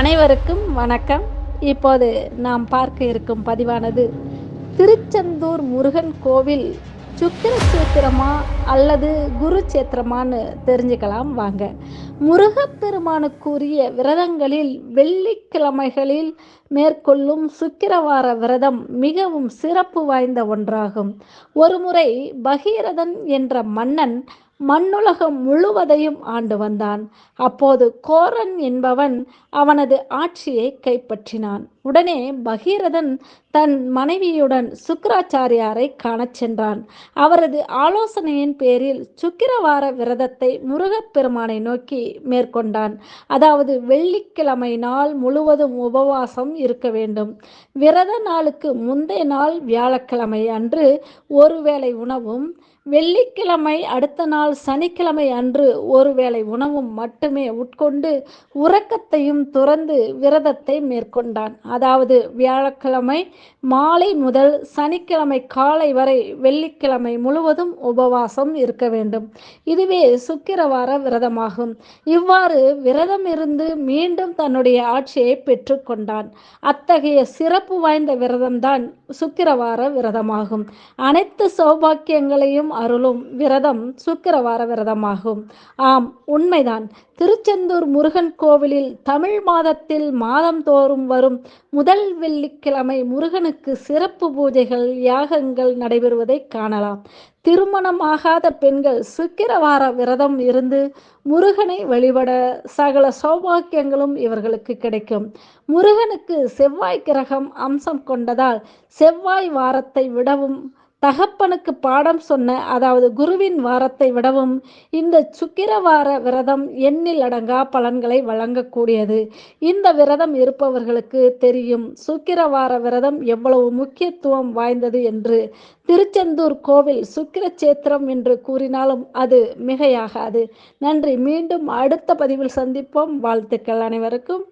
அனைவருக்கும் வணக்கம். இப்போது நாம் பார்க்க இருக்கும் பதிவானது திருச்செந்தூர் முருகன் கோவில் சுக்கிர சேத்திரமா அல்லது குரு சேத்திரமான்னு தெரிஞ்சுக்கலாம் வாங்க. முருகப்பெருமானுக்குரிய விரதங்களில் வெள்ளிக்கிழமைகளில் மேற்கொள்ளும் சுக்கிரவார விரதம் மிகவும் சிறப்பு வாய்ந்த ஒன்றாகும். ஒருமுறை பகீரதன் என்ற மன்னன் மண்ணுலகம் முழுவதையும் ஆண்டு வந்தான். அப்போது கோரன் என்பவன் அவனது ஆட்சியை கைப்பற்றினான். உடனே பகீரதன் தன் மனைவியுடன் சுக்கராச்சாரியாரை காணச் சென்றான். அவரது ஆலோசனையின் பேரில் சுக்கிரவார விரதத்தை முருகப்பெருமானை நோக்கி மேற்கொண்டான். அதாவது வெள்ளிக்கிழமை நாள் முழுவதும் உபவாசம் இருக்க வேண்டும். விரத நாளுக்கு முந்தைய நாள் வியாழக்கிழமை அன்று ஒருவேளை உணவும் வெள்ளிக்கிழமை அடுத்த நாள் சனிக்கிழமை அன்று ஒருவேளை உணவும் மட்டுமே உட்கொண்டு உறக்கத்தையும் துறந்து விரதத்தை மேற்கொண்டான். அதாவது வியாழக்கிழமை மாலை முதல் சனிக்கிழமை காலை வரை வெள்ளிக்கிழமை முழுவதும் உபவாசம் இருக்க வேண்டும். இதுவே சுக்கிரவார விரதமாகும். இவ்வாறு விரதம் இருந்து மீண்டும் தன்னுடைய ஆட்சியை பெற்றுக்கொண்டான் அத்தகைய சிறப்பு வாய்ந்த விரதம்தான் சுக்கிரவார விரதமாகும். அனைத்து சௌபாக்கியங்களையும் அருளும் விரதம் சுக்கிரவார விரதமாகும். ஆம் உண்மைதான். திருச்செந்தூர் முருகன் கோவிலில் தமிழ் மாதத்தில் மாதந்தோறும் வரும் முதல் வெள்ளிக்கிழமை முருகனுக்கு சிறப்பு பூஜைகள் யாகங்கள் நடைபெறுவதை காணலாம். திருமணமாகாத பெண்கள் சுக்கிரவார விரதம் இருந்து முருகனை வழிபட சகல சௌபாக்கியங்களும் இவர்களுக்கு கிடைக்கும். முருகனுக்கு செவ்வாய் கிரகம் அம்சம் கொண்டதால் செவ்வாய் வாரத்தை விடவும் தகப்பனுக்கு பாடம் சொன்ன அதாவது குருவின் வாரத்தை விடவும் இந்த சுக்கிரவார விரதம் எண்ணில் அடங்கா பலன்களை வழங்கக்கூடியது. இந்த விரதம் இருப்பவர்களுக்கு தெரியும் சுக்கிரவார விரதம் எவ்வளவு முக்கியத்துவம் வாய்ந்தது என்று. திருச்செந்தூர் கோவில் சுக்கிர சேத்திரம் என்று கூறினாலும் அது மிகையாகாது. நன்றி. மீண்டும் அடுத்த பதிவில் சந்திப்போம். வாழ்த்துக்கள் அனைவருக்கும்.